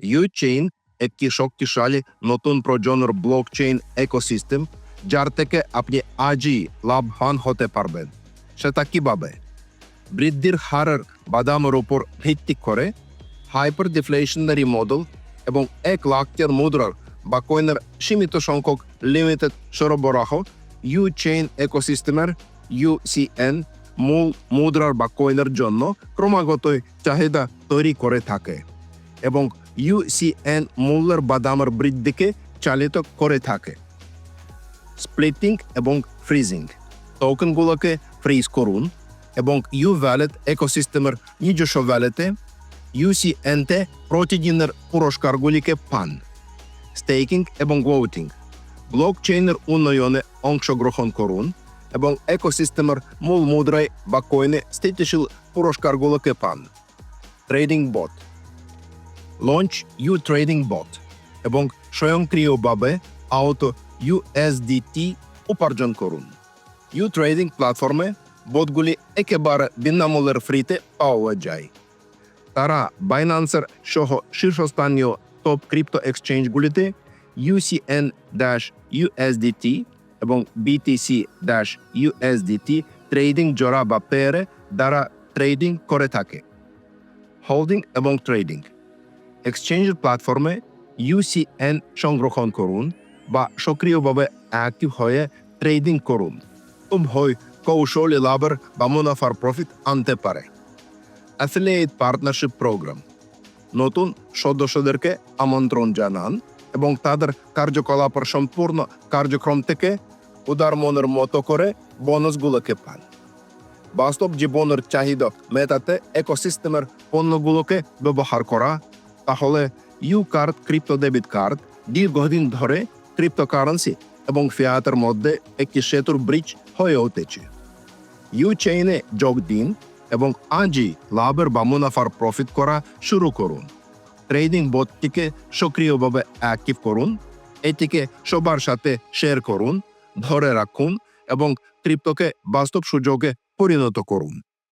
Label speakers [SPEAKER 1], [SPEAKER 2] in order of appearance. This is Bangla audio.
[SPEAKER 1] ইউচেইন একটি শক্তিশালী নতুন প্রজন্মের ব্লকচেইন একোসিস্টেম যার থেকে আপনি আজই লাভবান হতে পারবেন সেটা কীভাবে বৃদ্ধির হারের বাদামের উপর ভিত্তি করে হাইপার ডিফ্লেশনারি মডেল এবং এক লাখের মুদ্রার বা কয়েনের সীমিত সংখ্যক লিমিটেড সরবরাহ ইউ চেইন একোসিস্টেমের ইউসিএন মূল মুদ্রার বা কয়েনের জন্য ক্রমাগতই চাহিদা তৈরি করে থাকে এবং ইউসিএন মূল্যের বাদামের বৃদ্ধিকে চালিত করে থাকে। স্প্লিটিং এবং ফ্রিজিং। টোকেনগুলোকে ফ্রিজ করুন এবং ইউ ভ্যালেট একোসিস্টেমের নিজস্ব ভ্যালেটে ইউসিএনতে প্রতিদিনের পুরস্কারগুলিকে পান। স্টেকিং এবং ভোটিং। ব্লকচেইনের উন্নয়নে অংশগ্রহণ করুন এবং একোসিস্টেমের মূল মুদ্রায় বা কয়েনে স্থিতিশীল পুরস্কারগুলোকে পান। Trading bot. Launch U trading bot এবং স্বয়ংক্রিয়ভাবে আহত ইউএসডিটি উপার্জন করুন। ইউ ট্রেডিং প্ল্যাটফর্মে বোটগুলি একেবারে বিনামূল্যের ফ্রিতে পাওয়া যায়। তারা বাইন্যান্সের সহ শীর্ষস্থানীয় টপ ক্রিপ্টো এক্সচেঞ্জগুলিতে ইউসিএন ড্যাশ ইউএসডিটি এবং বিটিসি ড্যাশ ইউএসডিটি ট্রেডিং জোড়া বা পেয়ারে দ্বারা ট্রেডিং করে থাকে। হোল্ডিং এবং ট্রেডিং এক্সচেঞ্জের প্ল্যাটফর্মে ইউসিএন সংরক্ষণ করুন বা সক্রিয়ভাবে অ্যাক্টিভ হয়ে ট্রেডিং করুন উভয় কৌশলী লাভের বা মুনাফার প্রফিট আনতে পারে অ্যাফিলিয়েট পার্টনারশিপ প্রোগ্রাম নতুন সদস্যদেরকে আমন্ত্রণ জানান এবং তাদের কার্যকলাপের সম্পূর্ণ কার্যক্রম থেকে উদার মনের মতো করে বোনাসগুলোকে পান বাস্তব জীবনের চাহিদা মেটাতে একোসিস্টেমের পণ্যগুলোকে ব্যবহার করা তাহলে U card crypto debit card দীর্ঘদিন ধরে ক্রিপ্টোকারেন্সি এবং ফিয়াতের মধ্যে একটি সেতুর ব্রিজ হয়ে উঠেছে। ইউ চেইনে যোগ দিন এবং আজই লাভের বা মুনাফার প্রফিট করা শুরু করুন। ট্রেডিং বোর্ডটিকে সক্রিয়ভাবে অ্যাক্টিভ করুন, এটিকে সবার সাথে শেয়ার করুন, ধরে রাখুন এবং ক্রিপ্টোকে বাস্তব সুযোগে পরিণত করুন।